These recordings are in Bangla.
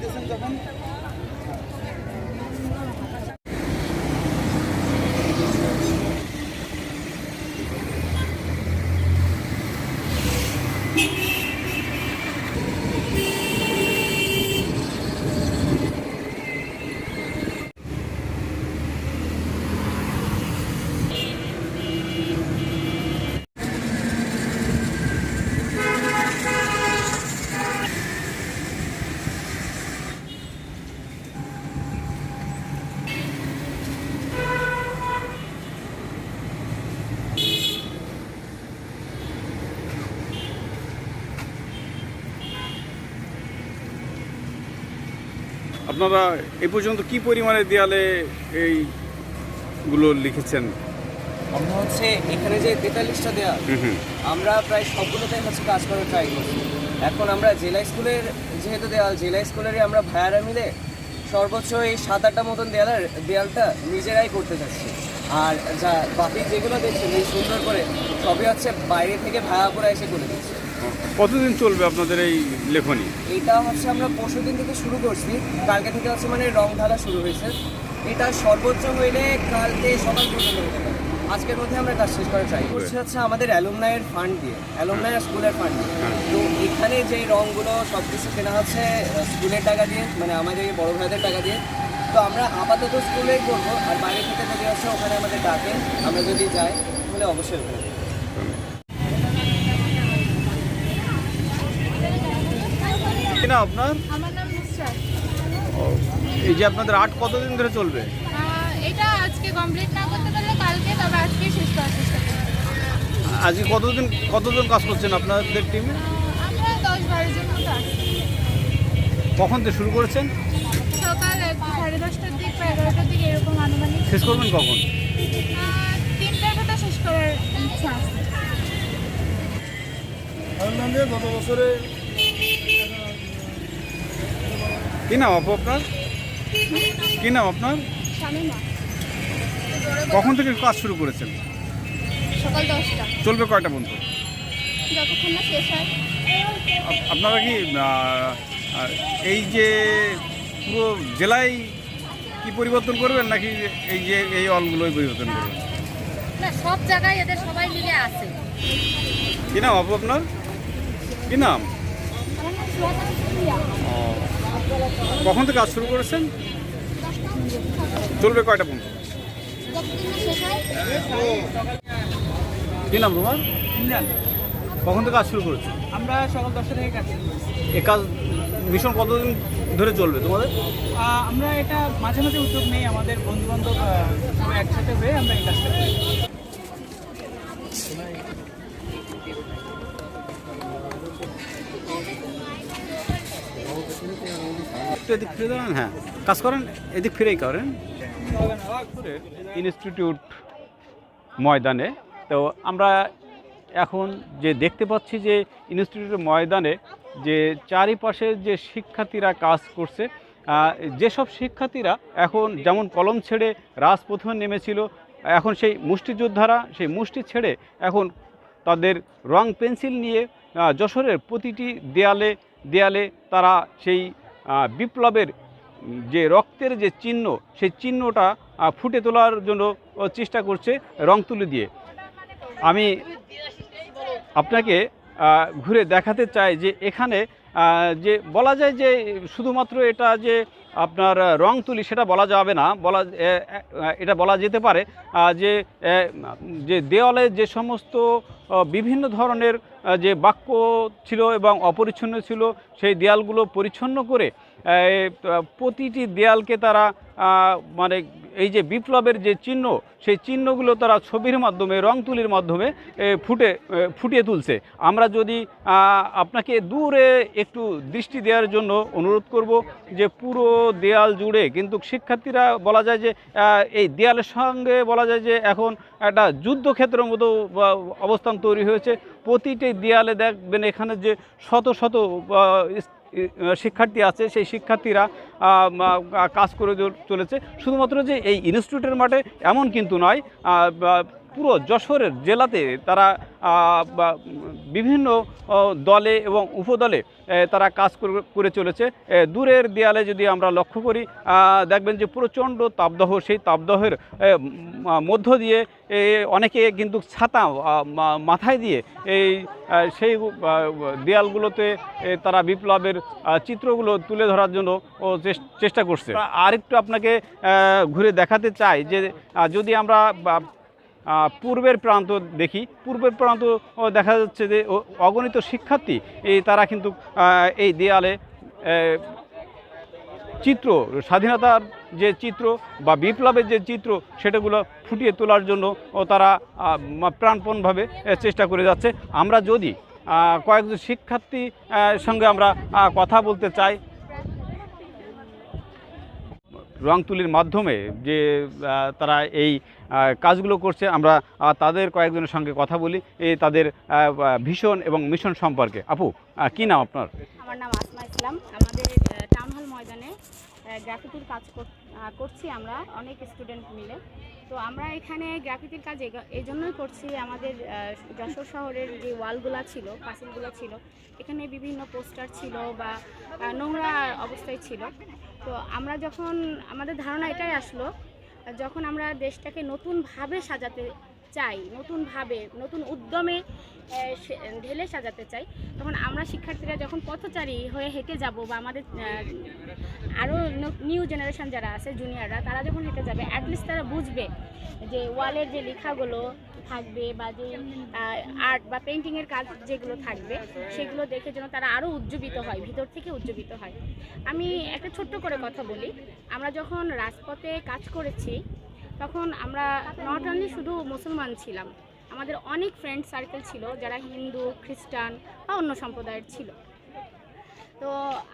দিতেছেন যখন? আপনারা এ পর্যন্ত কি পরিমাণে দেয়ালে এইগুলো লিখেছেন? আমরা হচ্ছে এখানে যে তেতাল্লিশটা হুম আমরা প্রায় সবগুলোতে হচ্ছে কাজ করার ট্রাই করছি। এখন আমরা জেলা স্কুলের যেহেতু দেওয়াল জেলা স্কুলেরই আমরা ভাইয়ারা মিলে সর্বোচ্চ এই সাত আটটা মতন দেয়ালের দেয়ালটা নিজেরাই করতে যাচ্ছি। আর যা বাকি যেগুলো দেখছেন এই সুন্দর করে সবই হচ্ছে বাইরে থেকে ভাড়া করে এসে করে দিচ্ছে। কতদিন চলবে আপনাদের এই লেখনি? এটা হচ্ছে আমরা পরশু দিন থেকে শুরু করছি। কালকে থেকে হচ্ছে মানে রং ঢালা শুরু হয়েছে। এটা সর্বোচ্চ হইলে কালকে সকাল পর্যন্ত হতে পারে। আজকের মধ্যে আমরা কাজ শেষ করা চাই করছি হচ্ছে আমাদের অ্যালুমনাইয়ের ফান্ড দিয়ে অ্যালুমনাই স্কুলের ফান্ড দিয়ে। তো এখানে যে রঙগুলো সব কিছু কেনা হচ্ছে স্কুলের টাকা দিয়ে মানে আমাদের এই বড় ভাইদের টাকা দিয়ে তো আমরা আপাতত স্কুলেই করব। আর বাইরে থেকে যদি হচ্ছে ওখানে আমাদের ডাকে আমরা যদি যাই তাহলে অবশ্যই ওখানে যাব। কি না আপনার? আমার নাম নুসরাত ও, এই যে আপনাদের আর্ট কতদিন ধরে চলবে? আহ, এটা আজকে কমপ্লিট না করতে পারলে কালকে তবে আজকে শেষ করার চেষ্টা করব। আজকে কতদিন কতজন কাজ করছেন আপনাদের টিমে আমরা দশ বারো জন মতো আছি। কখন থেকে শুরু করেছেন? সকাল এক- সাড়ে দশটার দিক বা এগারোটার দিকে এরকম আনুমানিক। শেষ করবেন কখন? আহ, তিনটার মতো শেষ করার ইচ্ছা আছে। গত বছরে কি নাম আপু আপনার? কি নাম আপনার? কখন থেকে কাজ শুরু করেছেন? সকাল দশটা। চলবে কয়টা পর্যন্ত? যতক্ষণ না শেষ হয়। আপনারা কি এই যে পুরো জেলায় কি পরিবর্তন করবেন নাকি এই যে এই অলগুলোই পরিবর্তন করবেন? না সব জায়গায় এদের সবাই মিলে আছে। কি নাম আপু আপনার? কি নাম? ও, কখন থেকে কাজ শুরু করেছেন? চলবে কয়টা পর্যন্ত? কি নাম তোমার? কখন থেকে কাজ শুরু করেছ? আমরা সকাল দশটা থেকে কাজ এ কাজ মিশন কতদিন ধরে চলবে তোমাদের? আমরা এটা মাঝে মাঝে উদ্যোগ নেই আমাদের বন্ধু বান্ধব সবাই একসাথে হয়ে আমরা এই কাজটা করি। একটু এদিক ফিরে দাঁড়ান হ্যাঁ। কাজ করেন, এদিক ফিরেই করেন। ইনস্টিটিউট ময়দানে, তো আমরা এখন যে দেখতে পাচ্ছি যে ইনস্টিটিউটের ময়দানে যে চারিপাশে যে শিক্ষার্থীরা কাজ করছে যেসব শিক্ষার্থীরা এখন যেমন কলম ছেড়ে রাজপথে নেমেছিল, এখন সেই মুষ্টিযোদ্ধারা, সেই মুষ্টি ছেড়ে এখন তাদের রং পেন্সিল নিয়ে যশোরের প্রতিটি দেয়ালে দেয়ালে তারা সেই বিপ্লবের যে রক্তের যে চিহ্ন, সেই চিহ্নটা ফুটে তোলার জন্য চেষ্টা করছে রং তুলি দিয়ে। আমি আপনাকে ঘুরে দেখাতে চাই যে এখানে যে বলা যায় যে শুধুমাত্র এটা যে আপনার রং তুলি সেটা বলা যাবে না, বলা এটা বলা যেতে পারে যে যে দেওয়ালে যে সমস্ত বিভিন্ন ধরনের যে বাক্য ছিল এবং অপরিচ্ছন্ন ছিল, সেই দেয়ালগুলো পরিচ্ছন্ন করে প্রতিটি দেয়ালকে তারা মানে এই যে বিপ্লবের যে চিহ্ন, সেই চিহ্নগুলো তারা ছবির মাধ্যমে, রং তুলির মাধ্যমে ফুটে ফুটিয়ে তুলছে। আমরা যদি আপনাকে দূরে একটু দৃষ্টি দেওয়ার জন্য অনুরোধ করব যে পুরো দেয়াল জুড়ে, কিন্তু শিক্ষার্থীরা বলা যায় যে এই দেয়ালের সঙ্গে বলা যায় যে এখন একটা যুদ্ধক্ষেত্রের মতো অবস্থান তৈরি হয়েছে। প্রতিটি দেয়ালে দেখবেন এখানে যে শত শত শিক্ষার্থী আছে, সেই শিক্ষার্থীরা কাজ করে চলেছে। শুধুমাত্র যে এই ইনস্টিটিউটের মাঠে এমন কিন্তু নয় পুরো যশোরের জেলাতে তারা বিভিন্ন দলে এবং উপদলে তারা কাজ করে- চলেছে। দূরের দেয়ালে যদি আমরা লক্ষ্য করি দেখবেন যে প্রচণ্ড তাপদাহ, সেই তাপদাহের মধ্য দিয়ে অনেকে কিন্তু ছাতা মাথায় দিয়ে এই সেই দেয়ালগুলোতে তারা বিপ্লবের চিত্রগুলো তুলে ধরার জন্য চেষ্টা করছে। আরেকটু আপনাকে ঘুরে দেখাতে চাই যে যদি আমরা পূর্বের প্রান্ত দেখি। পূর্বের প্রান্ত দেখা যাচ্ছে যে অগণিত শিক্ষার্থী এই তারা কিন্তু এই দেয়ালে চিত্র, স্বাধীনতার যে চিত্র বা বিপ্লবের যে চিত্র, সেটাগুলো ফুটিয়ে তোলার জন্য, ও, তারা প্রাণপণভাবে চেষ্টা করে যাচ্ছে। আমরা যদি কয়েকজন শিক্ষার্থী সঙ্গে আমরা কথা বলতে চাই রং তুলির মাধ্যমে যে তারা এই কাজগুলো করছে, আমরা তাদের কয়েকজনের সঙ্গে কথা বলি এই তাদের ভীষণ এবং মিশন সম্পর্কে। আপু কি নাম আপনার? আমার নাম আসমা ইসলাম। আমাদের ময়দানে গ্রাফিতির কাজ কর- করছি আমরা অনেক স্টুডেন্ট মিলে। তো আমরা এখানে গ্রাফিতির কাজ এই জন্যই করছি আমাদের যশোর শহরের যে ওয়ালগুলা ছিল, পাঁচিলগুলো ছিল, এখানে বিভিন্ন পোস্টার ছিল বা নোংরা অবস্থায় ছিল। তো আমরা যখন, আমাদের ধারণা এটাই আসলো, যখন আমরা দেশটাকে নতুনভাবে সাজাতে চাই, নতুনভাবে, নতুন উদ্যমে ঢেলে সাজাতে চাই, তখন আমরা শিক্ষার্থীরা যখন পথচারী হয়ে হেঁটে যাব বা আমাদের আরও নিউ জেনারেশন যারা আছে জুনিয়ররা তারা যখন হেঁটে যাবে অ্যাটলিস্ট তারা বুঝবে যে ওয়ালের যে লেখাগুলো থাকবে বা যে আর্ট বা পেন্টিংয়ের কাজ যেগুলো থাকবে, সেগুলো দেখে যেন তারা আরও উজ্জীবিত হয়, ভিতর থেকে উজ্জীবিত হয়। আমি একটা ছোট্ট করে কথা বলি। আমরা যখন রাজপথে কাজ করেছি তখন আমরা নট অনলি শুধু মুসলমান ছিলাম, আমাদের অনেক ফ্রেন্ড সার্কেল ছিল যারা হিন্দু, খ্রিস্টান বা অন্য সম্প্রদায়ের ছিল। তো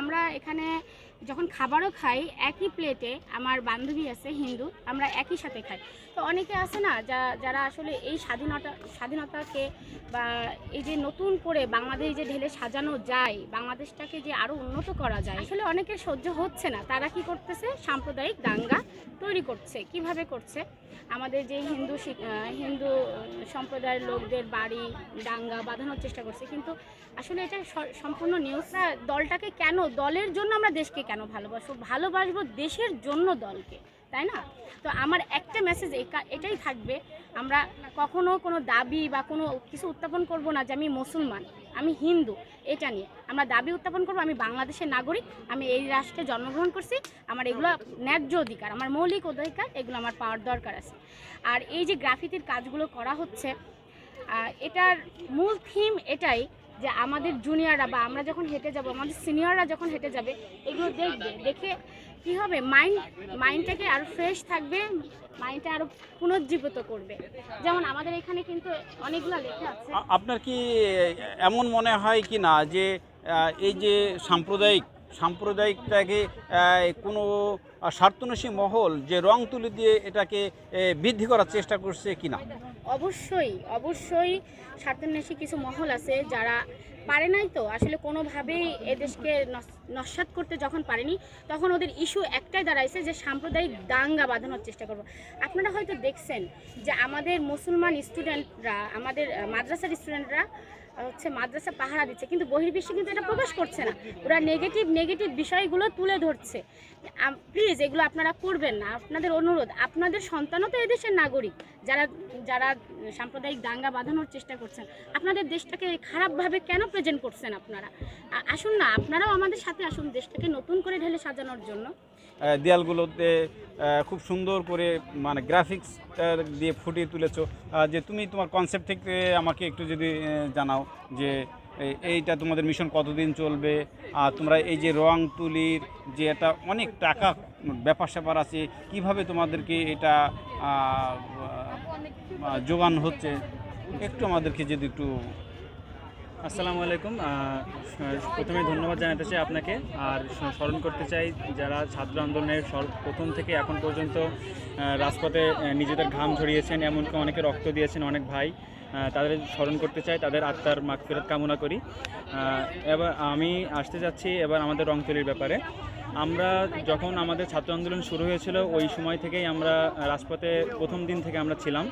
আমরা এখানে যখন খাবারও খাই, একই প্লেটে আমার বান্ধবী আছে, হিন্দু, আমরা একই সাথে খাই। তো অনেকে আছে না, যা, যারা আসলে এই স্বাধীনতা, স্বাধীনতাকে বা এই যে নতুন করে বাংলাদেশ যে ঢেলে সাজানো যায়, বাংলাদেশটাকে যে আরও উন্নত করা যায়, আসলে অনেকে সহ্য হচ্ছে না। তারা কি করতেছে? সাম্প্রদায়িক দাঙ্গা তৈরি করছে। কীভাবে করছে? আমাদের যে হিন্দু হিন্দু সম্প্রদায়ের লোকদের বাড়ি, দাঙ্গা বাঁধানোর চেষ্টা করছে। কিন্তু আসলে এটা সম্পূর্ণ নিউজটা দলটাকে কেন? দলের জন্য আমরা দেশকে কেন ভালোবাসবো? ভালোবাসবো দেশের জন্য দলকে, তাই না? তো আমার একটা মেসেজ এটাই থাকবে, আমরা কখনো কোনো দাবি বা কোনো কিছু উত্থাপন করব না যে আমি মুসলমান, আমি হিন্দু, এটা নিয়ে। আমরা দাবি উত্থাপন করব, আমি বাংলাদেশের নাগরিক, আমি এই রাষ্ট্রে জন্মগ্রহণ করছি, আমার এগুলো ন্যায্য অধিকার, আমার মৌলিক অধিকার, এগুলো আমার পাওয়ার দরকার আছে। আর এই যে গ্রাফিতির কাজগুলো করা হচ্ছে এটার মূল থিম এটাই যে আমাদের জুনিয়ররা বা আমরা যখন হেঁটে যাব, আমাদের সিনিয়ররা যখন হেঁটে যাবে, এগুলো দেখবে, দেখে কি হবে? মাইন্ড মাইন্ডটাকে আরও ফ্রেশ থাকবে মাইন্ডটা আরও পুনর্জীবিত করবে। যেমন আমাদের এখানে কিন্তু অনেকগুলো লেখা আছে। আপনার কি এমন মনে হয় কি না যে এই যে সাম্প্রদায়িক সাম্প্রদায়িকটাকে কোনো স্বার্থনসী মহল যে রং তুলি দিয়ে এটাকে বৃদ্ধি করার চেষ্টা করছে কি না অবশ্যই অবশ্যই স্বার্থান্বেষী কিছু মহল আছে যারা পারে নাই তো। আসলে কোনোভাবেই এদেশকে নস- নস্যাৎ করতে যখন পারেনি, তখন ওদের ইস্যু একটাই দাঁড়াইছে যে সাম্প্রদায়িক দাঙ্গা বাঁধানোর চেষ্টা করব। আপনারা হয়তো দেখছেন যে আমাদের মুসলমান স্টুডেন্টরা আমাদের মাদ্রাসার স্টুডেন্টরা হচ্ছে মাদ্রাসা পাহারা দিচ্ছে, কিন্তু বহির্বিশ্বে কিন্তু এটা প্রকাশ করছে না। ওরা নেগেটিভ নেগেটিভ বিষয়গুলো তুলে ধরছে। প্লিজ এগুলো আপনারা করবেন না। আপনাদের অনুরোধ, আপনাদের সন্তানও তো এদেশের নাগরিক। যারা যারা সাম্প্রদায়িক দাঙ্গা বাঁধানোর চেষ্টা করছেন, আপনাদের দেশটাকে খারাপভাবে কেন প্রেজেন্ট করছেন আপনারা? আসুন না, আপনারাও আমাদের সাথে আসুন, দেশটাকে নতুন করে ঢেলে সাজানোর জন্য। দেয়ালগুলোতে খুব সুন্দর করে মানে গ্রাফিক্স দিয়ে ফুটিয়ে তুলেছো। যে তুমি তোমার কনসেপ্ট থেকে আমাকে একটু যদি জানাও যে এইটা তোমাদের মিশন কতদিন চলবে? আর তোমরা এই যে রং তুলির যে এটা অনেক টাকা, ব্যাপার স্যাপার আছে, কীভাবে তোমাদেরকে এটা যোগান হচ্ছে, একটু আমাদেরকে যদি একটু আসসালামু আলাইকুম। প্রথমে ধন্যবাদ জানাতে চাই আপনাকে। আর স্মরণ করতে চাই যারা ছাত্র আন্দোলনের প্রথম থেকে এখন পর্যন্ত রাজপথে নিজেদের ঘাম ঝরিয়েছেন, এমনকি অনেকে রক্ত দিয়েছেন অনেক ভাই। তাদের স্মরণ করতে চাই, তাদের আত্মার মাগফিরাত কামনা করি। এবার আমি আসতে যাচ্ছি এবার আমাদের রংতুলির ব্যাপারে। আমরা যখন আমাদের ছাত্র আন্দোলন শুরু হয়েছিল, ওই সময় থেকেই আমরা রাজপথে প্রথম দিন থেকে আমরা ছিলাম।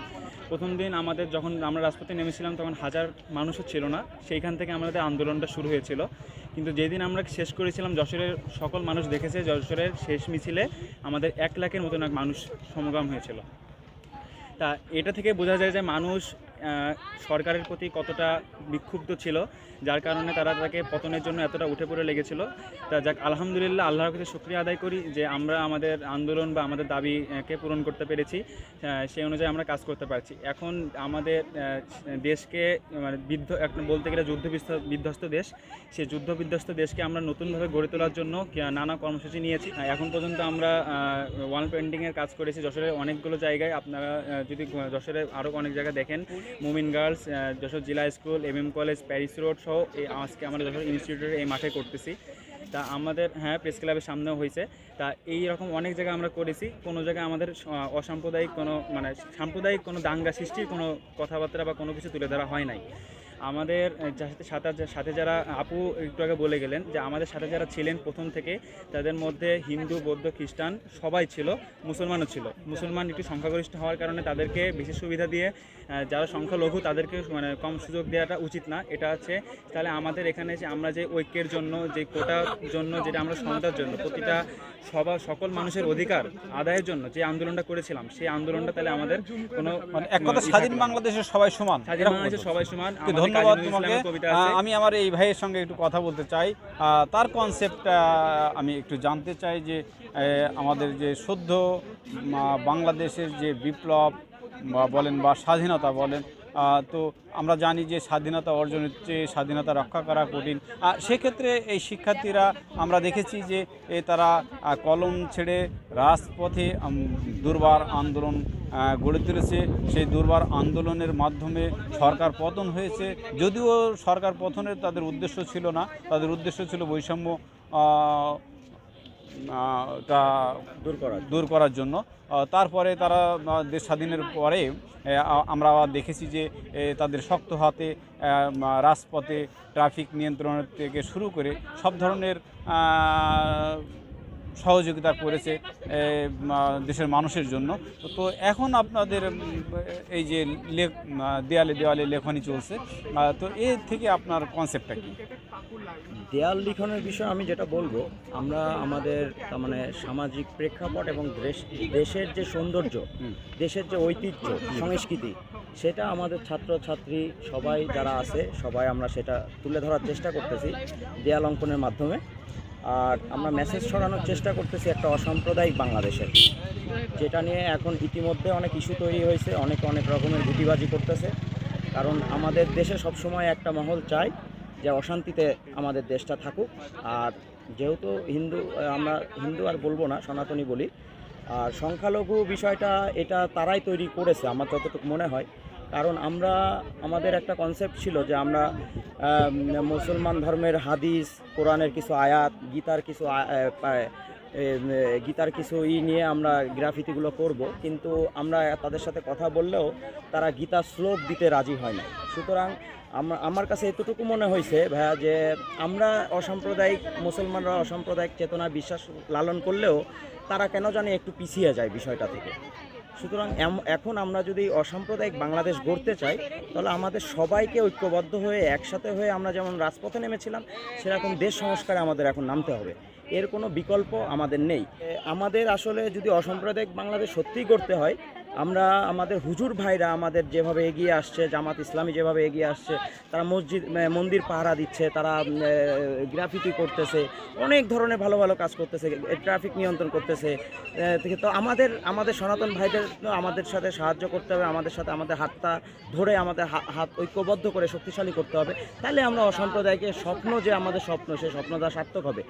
প্রথম দিন আমাদের যখন আমরা রাজপথে নেমেছিলাম, তখন হাজার মানুষও ছিল না। সেইখান থেকে আমাদের আন্দোলনটা শুরু হয়েছিল। কিন্তু যেদিন আমরা শেষ করেছিলাম, যশোরের সকল মানুষ দেখেছে, যশোরের শেষ মিছিলে আমাদের এক লাখের মতন এক মানুষ সমাগম হয়েছিল। তা এটা থেকে বোঝা যায় যে মানুষ সরকারের প্রতি কতটা বিক্ষুব্ধ ছিল। যার কারণে তারা তাকে পতনের জন্য এতটা উঠে পড়ে লেগেছিল। তা যাক, আলহামদুলিল্লাহ, আল্লাহর কাছে শুক্রিয়া আদায় করি যে আমরা আমাদের আন্দোলন বা আমাদের দাবিকে পূরণ করতে পেরেছি সেই অনুযায়ী আমরা কাজ করতে পারছি। এখন আমাদের দেশকে মানে বিদ্ধ একটা বলতে গেলে যুদ্ধ বিধ্বস্ত দেশ, সেই যুদ্ধ বিধ্বস্ত দেশকে আমরা নতুনভাবে গড়ে তোলার জন্য নানা কর্মসূচি নিয়েছি। এখন পর্যন্ত আমরা ওয়াল পেন্টিংয়ের কাজ করেছি। যশোরের অনেকগুলো জায়গায় আপনারা যদি, যশোরের আরও অনেক জায়গায় দেখেন মুমিন গার্লস যশোর জেলা school M M college Paris road সহ এই আজকে আমরা যশোর ইনস্টিটিউটের এই মাঠে করতেছি। তা আমাদের হ্যাঁ প্রেস ক্লাবের সামনেও হয়েছে। তা এই রকম অনেক জায়গায় আমরা করেছি। কোনো জায়গায় আমাদের অসাম্প্রদায়িক কোনো মানে সাম্প্রদায়িক কোনো দাঙ্গা সৃষ্টির কোনো কথাবার্তা বা কোনো কিছু তুলে ধরা হয় নাই। আমাদের সাথে সাথে যারা, আপু একটু আগে বলে গেলেন যে আমাদের সাথে যারা ছিলেন প্রথম থেকে, তাদের মধ্যে হিন্দু, বৌদ্ধ, খ্রিস্টান সবাই ছিল, মুসলমানও ছিল। মুসলমান একটু সংখ্যাগরিষ্ঠ হওয়ার কারণে তাদেরকে বেশি সুবিধা দিয়ে যারা সংখ্যালঘু তাদেরকে মানে কম সুযোগ দেওয়াটা উচিত না। এটা হচ্ছে তাহলে আমাদের এখানে যে আমরা যে ঐক্যের জন্য যে কোটার জন্য যেটা আমরা সমতার জন্য প্রতিটা সবার সকল মানুষের অধিকার আদায়ের জন্য যে আন্দোলনটা করেছিলাম সেই আন্দোলনটা তাহলে আমাদের কোনো মানে এক কথা স্বাধীন বাংলাদেশের সবাই সমান স্বাধীন বাংলাদেশের সবাই সমান। ধন্যবাদ তোমাকে। আমি আমার এই ভাইয়ের সঙ্গে একটু কথা বলতে চাই। তার কনসেপ্টটা আমি একটু জানতে চাই যে আমাদের যে আহ, বাংলাদেশের যে বিপ্লব বলেন বা স্বাধীনতা বলেন তো আমরা জানি যে স্বাধীনতা অর্জনের চেয়ে স্বাধীনতা রক্ষা করা কঠিন। সেক্ষেত্রে এই শিক্ষার্থীরা আমরা দেখেছি যে তারা কলম ছেড়ে রাজপথে দুর্বার আন্দোলন গড়ে তুলেছে। সেই দুর্বার আন্দোলনের মাধ্যমে সরকার পতন হয়েছে। যদিও সরকার পতনের তাদের উদ্দেশ্য ছিল না। তাদের উদ্দেশ্য ছিল বৈষম্য আহ, দূর করা দূর করার জন্য। তারপরে তারা দেশ স্বাধীনের পরে আমরা দেখেছি যে তাদের শক্ত হাতে রাজপথে ট্রাফিক নিয়ন্ত্রণের থেকে শুরু করে সব ধরনের সহযোগিতা করেছে দেশের মানুষের জন্য। তো- এখন আপনাদের এই যে লেখ দেয়ালে দেওয়ালে লেখনী চলছে তো এর থেকে আপনার কনসেপ্টটা কি? দেয়াল লিখনের বিষয়ে আমি যেটা বলব আমরা আমাদের তার মানে সামাজিক প্রেক্ষাপট এবং দেশ- দেশের যে সৌন্দর্য দেশের যে ঐতিহ্য সংস্কৃতি সেটা আমাদের ছাত্র ছাত্রী সবাই যারা আছে সবাই আমরা সেটা তুলে ধরার চেষ্টা করতেছি দেয়াল অঙ্কনের মাধ্যমে। আর আমরা মেসেজ ছড়ানোর চেষ্টা করতেছি একটা অসাম্প্রদায়িক বাংলাদেশের। যেটা নিয়ে এখন ইতিমধ্যে অনেক ইস্যু তৈরি হয়েছে, অনেক অনেক রকমের গুটিবাজি করতেছে। কারণ আমাদের দেশে সবসময় একটা মহল চাই যে অশান্তিতে আমাদের দেশটা থাকুক। আর যেহেতু হিন্দু, আমরা হিন্দু আর বলব না, সনাতনী বলি, আর সংখ্যালঘু বিষয়টা এটা তারাই তৈরি করেছে, আমার যতটুকু মনে হয়। কারণ আমরা, আমাদের একটা কনসেপ্ট ছিল যে আমরা মুসলমান ধর্মের হাদিস, কোরআনের কিছু আয়াত, গীতার কিছু গীতার কিছু ই নিয়ে আমরা গ্রাফিতিগুলো করব। কিন্তু আমরা তাদের সাথে কথা বললেও তারা গীতা শ্লোক দিতে রাজি হয় না সুতরাং আমার কাছে এতটুকু মনে হয়েছে ভাইয়া যে আমরা অসাম্প্রদায়িক, মুসলমানরা অসাম্প্রদায়িক চেতনা, বিশ্বাস লালন করলেও তারা কেন জানি একটু পিছিয়ে যায় বিষয়টা থেকে। সুতরাং এখন আমরা যদি অসাম্প্রদায়িক বাংলাদেশ গড়তে চাই, তাহলে আমাদের সবাইকে ঐক্যবদ্ধ হয়ে, একসাথে হয়ে আমরা যেমন রাজপথে নেমেছিলাম, সেরকম দেশ সংস্কারে আমাদের এখন নামতে হবে। এর কোনো বিকল্প আমাদের নেই। আমাদের আসলে যদি অসাম্প্রদায়িক বাংলাদেশ সত্যিই করতে হয় আমরা আমাদের হুজুর ভাইরা আমাদের যেভাবে এগিয়ে আসছে, জামাত ইসলামী যেভাবে এগিয়ে আসছে, তারা মসজিদ মন্দির পাহারা দিচ্ছে, তারা গ্রাফিতি করতেছে, অনেক ধরনের ভালো ভালো কাজ করতেছে ট্রাফিক নিয়ন্ত্রণ করতেছে তো আমাদের আমাদের সনাতন ভাইদের আমাদের সাথে সাহায্য করতে হবে, আমাদের সাথে আমাদের হাতটা ধরে আমাদের হাত ঐক্যবদ্ধ করে শক্তিশালী করতে হবে, তাহলে আমরা অসাম্প্রদায়িকের স্বপ্ন যে আমাদের স্বপ্ন সেই স্বপ্নটা সার্থক হবে।